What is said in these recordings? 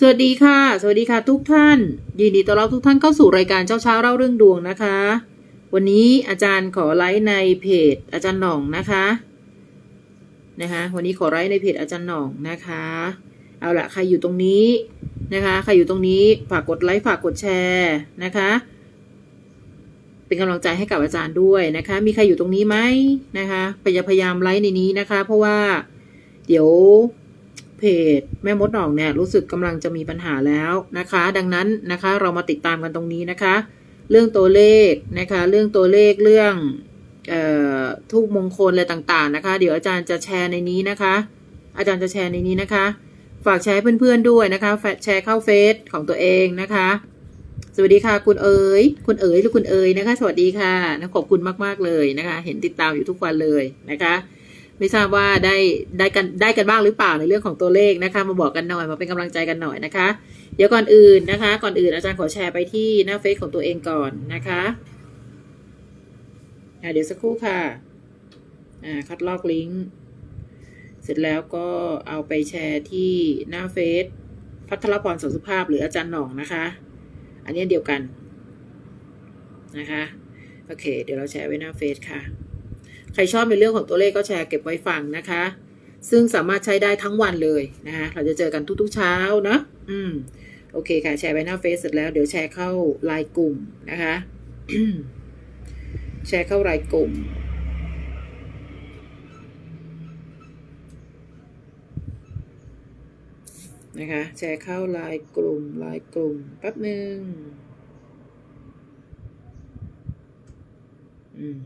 สวัสดีค่ะ สวัสดีค่ะทุกท่าน ยินดีต้อนรับทุกท่านเข้าสู่รายการเช้าเช้าๆเล่าเรื่องดวงนะคะ วันนี้อาจารย์ขอไลฟ์ในเพจอาจารย์หน่องนะคะนะคะ วันนี้ขอไลฟ์ในเพจอาจารย์หน่องนะคะ เอาละใครอยู่ตรงนี้นะคะใครอยู่ตรงนี้ฝากกดไลค์ฝากกดแชร์นะคะ เป็นกำลังใจให้กับอาจารย์ด้วยนะคะ มีใครอยู่ตรงนี้ไหมนะคะพยายามพยายามไลฟ์ในนี้นะคะ เพราะว่าเดี๋ยว เพจแม่มดหนองเนี่ยรู้สึกกำลังจะมีปัญหาแล้วนะคะ ดังนั้นนะคะเรามาติดตามกันตรงนี้นะคะ เรื่องตัวเลขนะคะ เรื่องตัวเลขเรื่องออทูกมงคลอะไรต่างๆนะคะ เดี๋ยวอาจารย์จะแชร์ในนี้นะคะ อาจารย์จะแชร์ในนี้นะคะ ฝากแชร์เพื่อนๆด้วยนะคะแฟแชร์เข้าเฟซของตัวเองนะคะ สวัสดีค่ะคุณเอ๋ย คุณเอ๋ยหรือคุณเอ๋ยนะคะ สวัสดีค่ะนะขอบคุณมากๆเลยนะคะ เห็นติดตามอยู่ทุกวันเลยนะคะ ไม่ทราบว่าได้ได้กันได้กันบ้างหรือเปล่าในเรื่องของตัวเลขนะคะ มาบอกกันหน่อยมาเป็นกำลังใจกันหน่อยนะคะ เดี๋ยวก่อนอื่นนะคะ ก่อนอื่นอาจารย์ขอแชร์ไปที่หน้าเฟซของตัวเองก่อนนะคะอะเดี๋ยวสักครู่ค่ะอ่าคัดลอกลิงก์เสร็จแล้วก็เอาไปแชร์ที่หน้าเฟซพัทรพรสนสุภาพหรืออาจารย์หน่องนะคะ อันนี้เดียวกันนะคะ โอเค เดี๋ยวเราแชร์ไว้หน้าเฟซค่ะ ใครชอบในเรื่องของตัวเลขก็แชร์เก็บไว้ฟังนะคะ ซึ่งสามารถใช้ได้ทั้งวันเลยนะคะเราจะเจอกันทุกๆเช้านะอืมโอเคค่ะ แชร์ไว้หน้าเฟซเสร็จแล้วเดี๋ยวแชร์เข้าไลน์กลุ่มนะคะแชร์เข้าไลน์กลุ่มนะคะแชร์เข้าไลน์กลุ่มไลน์กลุ่มแป๊บหนึ่งอืม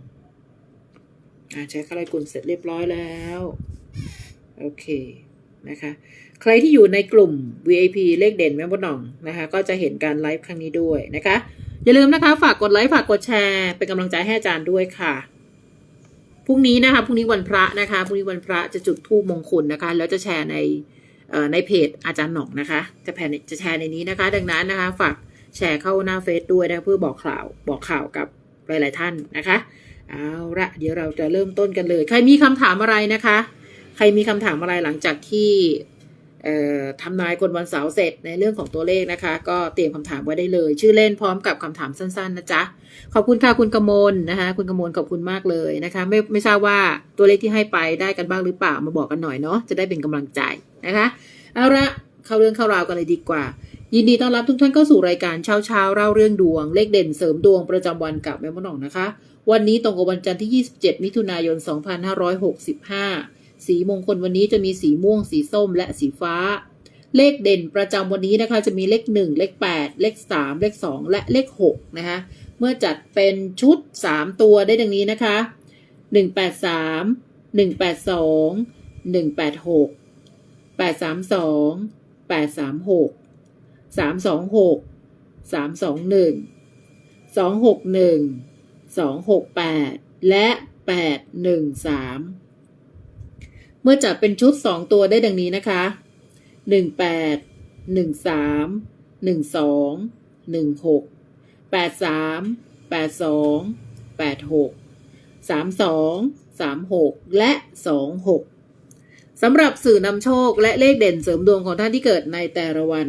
อ่าแชร์เข้าไกลุ่มเสร็จเรียบร้อยแล้ว โอเคนะคะ ใครที่อยู่ในกลุ่ม VIP เลขเด่นแม่บดหน่องนะคะ ก็จะเห็นการไลฟ์ครั้งนี้ด้วยนะคะ อย่าลืมนะคะ ฝากกดไลค์ฝากกดแชร์ เป็นกำลังใจให้อาจารย์ด้วยค่ะพรุ่งนี้นะคะพรุ่งนี้วันพระนะคะพรุ่งนี้วันพระจะจุดธูปมงคลนะคะ แล้วจะแชร์ในในเพจอาจารย์หนองนะคะ จะแพนจะแชร์ในนี้นะคะ ดังนั้นนะคะ ฝากแชร์เข้าหน้าเฟซด้วยนะเพื่อบอกข่าวบอกข่าวกับหลาย ๆ ท่านนะคะ เอาละเดี๋ยวเราจะเริ่มต้นกันเลย ใครมีคำถามอะไรนะคะ ใครมีคำถามอะไรหลังจากที่ทำนายคนวันเสาร์เสร็จในเรื่องของตัวเลขนะคะ ก็เตรียมคำถามไว้ได้เลย ชื่อเล่นพร้อมกับคำถามสั้น ๆ นะจ๊ะ ขอบคุณค่ะคุณกมลนะคะ คุณกมลขอบคุณมากเลยนะคะ ไม่ไม่ทราบว่าตัวเลขที่ให้ไปได้กันบ้างหรือเปล่ามาบอกกันหน่อยเนาะจะได้เป็นกำลังใจนะคะเอาละเข้าเรื่องเข้าราวกันเลยดีกว่า ยินดีต้อนรับทุกท่านเข้าสู่รายการเช้าเช้าเล่าเรื่องดวงเลขเด่นเสริมดวงประจำวันกับแม่มดหน่องนะคะ วันนี้ตรงกับวันจันทร์ที่ 27 มิถุนายน 2565 สีมงคลวันนี้จะมีสีม่วง สีส้ม และสีฟ้า เลขเด่นประจำวันนี้นะคะจะมีเลข 1 เลข 8 เลข 3 เลข 2 และเลข 6 นะคะ เมื่อจัดเป็นชุด 3 ตัวได้ดังนี้นะคะ 183 182 186 832 836 326 321 261 268 และ 813 เมื่อจัดเป็นชุด 2 ตัวได้ดังนี้นะคะ 18 13 12 16 83 82 86 32 36 และ 26 สำหรับสื่อนำโชคและเลขเด่นเสริมดวงของท่านที่เกิดในแต่ละวัน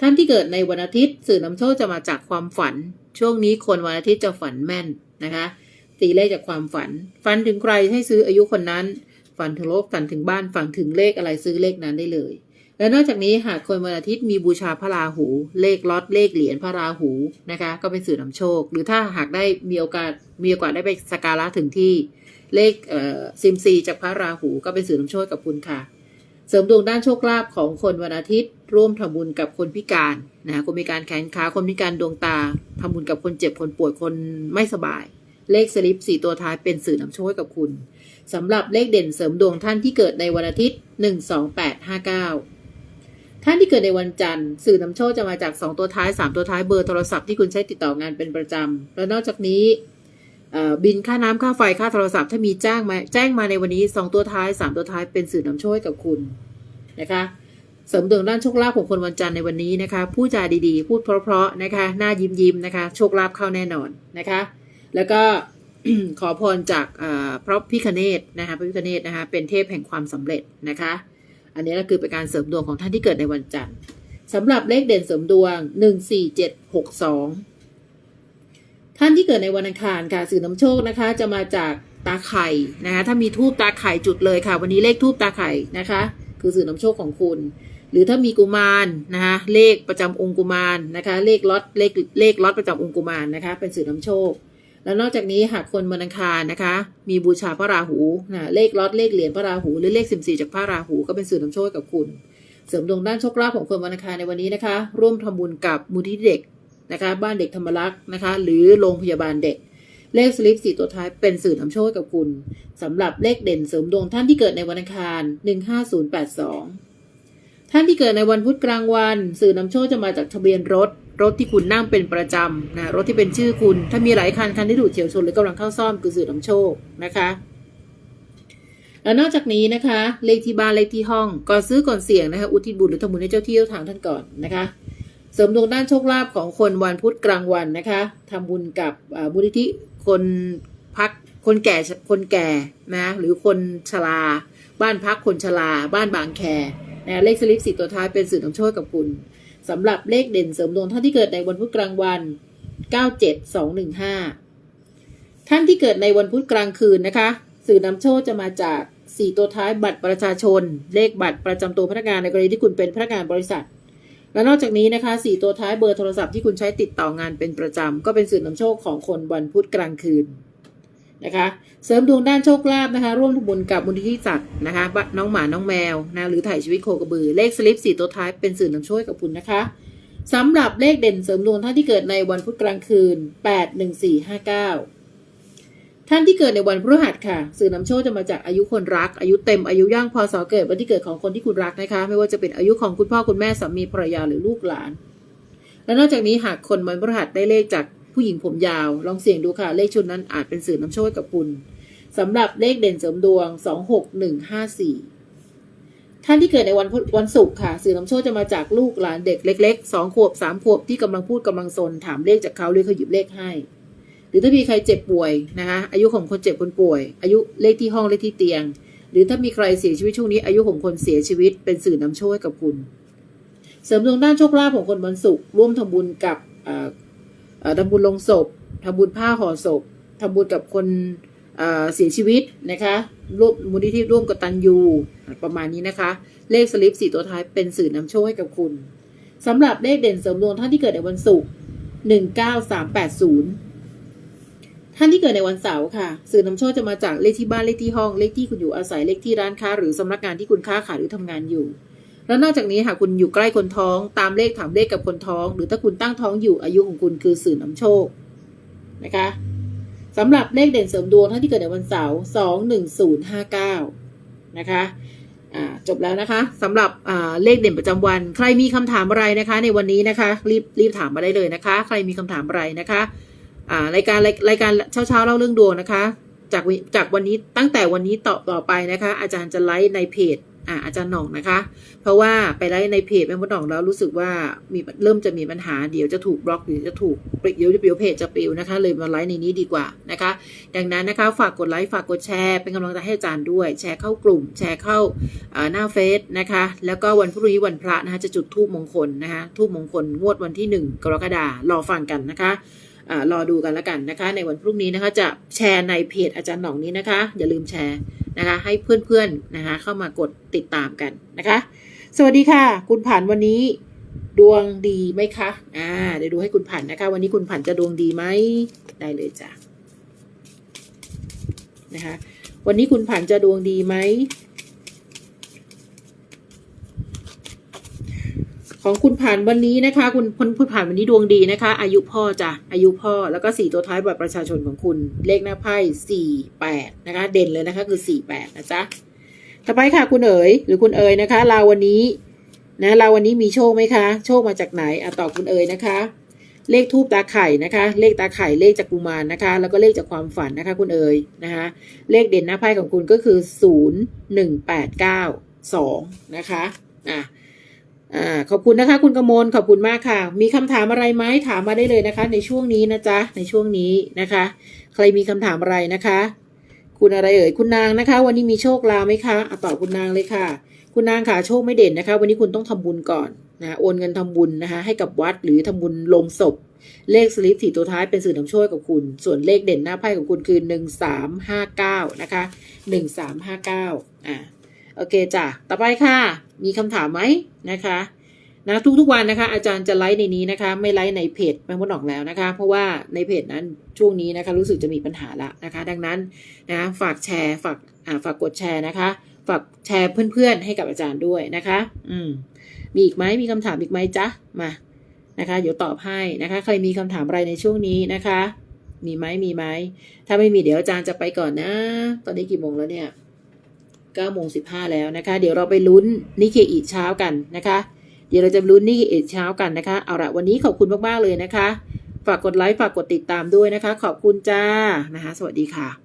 ท่านที่เกิดในวันอาทิตย์ สื่อนำโชคจะมาจากความฝัน ช่วงนี้คนวันอาทิตย์จะฝันแม่น นะคะตีเลขจากความฝัน ฝันถึงใครให้ซื้ออายุคนนั้น ฝันถึงโลกฝันถึงบ้านฝันถึงเลขอะไรซื้อเลขนั้นได้เลย และนอกจากนี้หากคนวันอาทิตย์มีบูชาพระราหู เลขล็อตเลขเหรียญพระราหูนะคะก็เป็นสื่อนำโชค หรือถ้าหากได้มีโอกาสมีโอกาสได้ไปสักการะถึงที่เลขเอ่อซิมซีจากพระราหูก็เป็นสื่อนำโชคกับคุณค่ะ เสริมดวงด้านโชคลาภของคนวันอาทิตย์ ร่วมทำบุญกับคนพิการนะคนพิการแขนขาคนพิการดวงตาทำบุญกับคนเจ็บคนป่วยคนไม่สบาย เลขสลิปสี่ตัวท้ายเป็นสื่อนำโชคให้กับคุณสำหรับเลขเด่นเสริมดวงท่านที่เกิดในวันอาทิตย์หนึ่งสองแปดห้าเก้าท่านที่เกิดในวันจันทร์สื่อนำโชคจะมาจากสองตัวท้ายสามตัวท้ายเบอร์โทรศัพท์ที่คุณใช้ติดต่องานเป็นประจำ และนอกจากนี้ บินค่าน้ำค่าไฟค่าโทรศัพท์ถ้ามีแจ้งมาแจ้งมาในวันนี้สองตัวท้ายสามตัวท้ายเป็นสื่อนำโชคกับคุณนะคะเสริมดวงด้านโชคลาภของคนวันจันทร์ในวันนี้นะคะพูดจาดีๆ พูดเพราะๆนะคะหน้ายิ้มยิ้มนะคะโชคลาภเข้าแน่นอนนะคะ แล้วก็ขอพรจากพระพิคเนตนะคะพระพิคเนตนะคะเป็นเทพแห่งความสำเร็จนะคะ อันนี้ก็คือเป็นการเสริมดวงของท่านที่เกิดในวันจันทร์สำหรับเลขเด่นเสริมดวง 14762 ท่านที่เกิดในวันอังคารค่ะสื่อนำโชคนะคะ จะมาจากตาไข่นะคะถ้ามีทูบตาไข่จุดเลยค่ะ วันนี้เลขทูบตาไข่นะคะ คือสื่อนำโชคของคุณ หรือถ้ามีกุมารนะคะเลขประจำองค์กุมารนะคะ เลขล็อตเลขเลขล็อตประจำองค์กุมารนะคะ เป็นสื่อนำโชค แล้วนอกจากนี้หากคนวันอังคารนะคะ มีบูชาพระราหูนะเลขล็อตเลขเหรียญพระราหูหรือเลขสิบสี่จากพระราหูก็เป็นสื่อนำโชคกับคุณ เสริมดวงด้านโชคลาภของคนวันอังคารในวันนี้นะคะ ร่วมทำบุญกับมูลที่เด็ก นะคะบ้านเด็กธรรมรักษ์นะคะ หรือโรงพยาบาลเด็ก เลขสลิปสี่ตัวท้ายเป็นสื่อนำโชคกับคุณสำหรับเลขเด่นเสริมดวงท่านที่เกิดในวันอังคารหนึ่งห้าศูนย์แปดสองท่านที่เกิดในวันพุธกลางวัน สื่อนำโชคจะมาจากทะเบียนรถ รถที่คุณนั่งเป็นประจำนะรถที่เป็นชื่อคุณ ถ้ามีหลายคันคันที่ถูกเฉียวชนหรือกำลังเข้าซ่อมคือสื่อนำโชคนะคะแล้วนอกจากนี้นะคะ เลขที่บ้านเลขที่ห้องก่อนซื้อก่อนเสี่ยงนะคะ อุทิศบุญหรือทำบุญให้เจ้าที่เจ้าทางท่านก่อนนะคะ เสริมดวงด้านโชคลาภของคนวันพุธกลางวันนะคะทำบุญกับอ่ามูลนิธิคนพักคนแก่คนแก่นะหรือคนชราบ้านพักคนชราบ้านบางแคนะเลขสลิปสีตัวท้ายเป็นสื่อนำโชคกับคุณสำหรับเลขเด่นเสริมดวงท่านที่เกิดในวันพุธกลางวัน 97215 ท่านที่เกิดในวันพุธกลางคืนนะคะ สื่อนำโชคจะมาจาก 4 ตัวท้ายบัตรประชาชน เลขบัตรประจำตัวพนักงานในกรณีที่คุณเป็นพนักงานบริษัท และนอกจากนี้นะคะ 4 ตัวท้ายเบอร์โทรศัพท์ที่คุณใช้ติดต่องานเป็นประจำ ก็เป็นสื่อนำโชคของคนวันพุธกลางคืนนะคะเสริมดวงด้านโชคลาภนะคะ ร่วมทำบุญกับมูลนิธิสัตว์นะคะน้องหมาน้องแมวนะหรือถ่ายชีวิตโคกระบือ เลขสลิป4ตัวท้ายเป็นสื่อนำโชคกับคุณนะคะสำหรับเลขเด่นเสริมดวงท่านที่เกิดในวันพุธกลางคืน 8 1 4 5 9 ท่านที่เกิดในวันพฤหัสค่ะ สื่อนำโชคจะมาจากอายุคนรัก อายุเต็มอายุย่างพศเกิดวันที่เกิดของคนที่คุณรักนะคะ ไม่ว่าจะเป็นอายุของคุณพ่อคุณแม่สามีภรรยาหรือลูกหลาน และนอกจากนี้หากคนวันพฤหัสได้เลขจากผู้หญิงผมยาว ลองเสี่ยงดูค่ะ เลขชุดนั้นอาจเป็นสื่อนำโชคกับคุณสำหรับเลขเด่นเสริมดวง 26154ท่านที่เกิดในวันวันศุกร์ค่ะ สื่อนำโชคจะมาจากลูกหลานเด็กเล็กๆสองขวบสามขวบที่กำลังพูดกำลังซนถามเลขจากเขาเลยเขาหยิบเลขให้ หรือถ้ามีใครเจ็บป่วยนะคะอายุของคนเจ็บคนป่วย อายุเลขที่ห้องเลขที่เตียง หรือถ้ามีใครเสียชีวิตช่วงนี้อายุของคนเสียชีวิตเป็นสื่อนำโชคให้กับคุณ เสริมดวงด้านโชคลาภของคนวันศุกร์ร่วมทำบุญกับทำบุญลงศพทำบุญผ้าห่อศพทำบุญกับคนเอ่อเสียชีวิตนะคะร่วมมูลนิธิร่วมกับตันยูประมาณนี้นะคะ เลขสลิปสี่ตัวท้ายเป็นสื่อนำโชคให้กับคุณสำหรับเลขเด่นเสริมดวงท่านที่เกิดในวันศุกร์หนึ่งเก้าสามแปดศูนย์ ท่านที่เกิดในวันเสาร์ค่ะ สื่อนำโชคจะมาจากเลขที่บ้านเลขที่ห้องเลขที่คุณอยู่อาศัยเลขที่ร้านค้า หรือสำนักงานที่คุณค้าขายหรือทำงานอยู่ แล้วนอกจากนี้หากคุณอยู่ใกล้คนท้อง ตามเลขถามเลขกับคนท้อง หรือถ้าคุณตั้งท้องอยู่อายุของคุณคือสื่อนำโชคนะคะสำหรับเลขเด่นเสริมดวงท่านที่เกิดในวันเสาร์สองหนึ่งศูนย์ห้าเก้านะคะจบแล้วนะคะสำหรับเลขเด่นประจำวัน ใครมีคำถามอะไรนะคะ ในวันนี้นะคะ รีบรีบถามมาได้เลยนะคะ ใครมีคำถามอะไรนะคะ อ่ารายการรายการเช้าเช้าๆเล่าเรื่องดวงนะคะ จากวิจากวันนี้ตั้งแต่วันนี้ต่อต่อไปนะคะ อาจารย์จะไลฟ์ในเพจอ่าอาจารย์หน่องนะคะ เพราะว่าไปไลฟ์ในเพจแม่มดหน่องแล้วรู้สึกว่ามีเริ่มจะมีปัญหาเดี๋ยวจะถูกบล็อกหรือจะถูกเดี๋ยวเดี๋ยวเพจจะปิวนะคะ เลยมาไลฟ์ในนี้ดีกว่านะคะ ดังนั้นนะคะฝากกดไลค์ฝากกดแชร์เป็นกำลังใจให้อาจารย์ด้วย แชร์เข้ากลุ่ม แชร์เข้าหน้าเฟซนะคะ แล้วก็วันพรุ่งนี้วันพระนะคะจะจุดทูบมงคลนะคะทูบมงคลงวดวันที่หนึ่งกรกฎาคมรอฟังกันนะคะ รอดูกันแล้วกันนะคะ ในวันพรุ่งนี้นะคะจะแชร์ในเพจอาจารย์หน่องนี้นะคะ อย่าลืมแชร์นะคะ ให้เพื่อนๆนะคะ เข้ามากดติดตามกันนะคะ สวัสดีค่ะ คุณผ่านวันนี้ดวงดีไหมคะอ่าเดี๋ยวดูให้คุณผ่านนะคะ วันนี้คุณผ่านจะดวงดีไหมได้เลยจ้ะนะคะ วันนี้คุณผ่านจะดวงดีไหม ของคุณผ่านวันนี้นะคะ คุณคุณผ่านวันนี้ดวงดีนะคะ อายุพ่อจ้ะอายุพ่อแล้วก็สี่ตัวท้ายบัตรประชาชนของคุณ เลขหน้าไพ่สี่แปดนะคะ เด่นเลยนะคะคือสี่แปดนะจ๊ะต่อไปค่ะคุณเอ๋ยหรือคุณเอ๋ยนะคะเราวันนี้นะเราวันนี้มีโชคไหมคะ โชคมาจากไหนอะตอบคุณเอ๋ยนะคะ เลขทูบตาไข่นะคะ เลขตาไข่เลขจากกุมารนะคะ แล้วก็เลขจากความฝันนะคะ คุณเอ๋ยนะคะ เลขเด่นหน้าไพ่ของคุณก็คือศูนย์หนึ่งแปดเก้าสองนะคะอะ อ่าขอบคุณนะคะ คุณกมลขอบคุณมากค่ะ มีคำถามอะไรไหมถามมาได้เลยนะคะ ในช่วงนี้นะจ๊ะในช่วงนี้นะคะ ใครมีคำถามอะไรนะคะ คุณอะไรเอ่ยคุณนางนะคะ วันนี้มีโชคลาภไหมคะอตอบคุณนางเลยค่ะ คุณนางค่ะโชคไม่เด่นนะคะ วันนี้คุณต้องทำบุญก่อนนะโอนเงินทำบุญนะคะ ให้กับวัดหรือทำบุญลงศพ เลขสลิปสี่ตัวท้ายเป็นสื่อนำโชคกับคุณ ส่วนเลขเด่นหน้าไพ่ของคุณคือหนึ่งสามห้าเก้านะคะหนึ่งสามห้าเก้าอ่า โอเคจ้ะ ต่อไปค่ะ มีคำถามไหมนะคะนะทุกๆวันนะคะ อาจารย์จะไลฟ์ในนี้นะคะ ไม่ไลฟ์ในเพจแม่มดออกแล้วนะคะ เพราะว่าในเพจนั้นช่วงนี้นะคะรู้สึกจะมีปัญหาละนะคะ ดังนั้นนะฝากแชร์ฝากอ่าฝากกดแชร์นะคะ ฝากแชร์เพื่อนๆให้กับอาจารย์ด้วยนะคะ อืมมีอีกไหมมีคำถามอีกไหมจ๊ะมานะคะ เดี๋ยวตอบให้นะคะ ใครมีคำถามอะไรในช่วงนี้นะคะ มีไหมมีไหมถ้าไม่มีเดี๋ยวอาจารย์จะไปก่อนนะ ตอนนี้กี่โมงแล้วเนี่ย เก้าโมงสิบห้าแล้วนะคะ เดี๋ยวเราไปลุ้นนิเคอีเช้ากันนะคะ เดี๋ยวเราจะลุ้นนิเคอีเช้ากันนะคะ เอาละวันนี้ขอบคุณมาก ๆ เลยนะคะ ฝากกดไลค์ ฝากกดติดตามด้วยนะคะ ขอบคุณจ้านะคะ สวัสดีค่ะ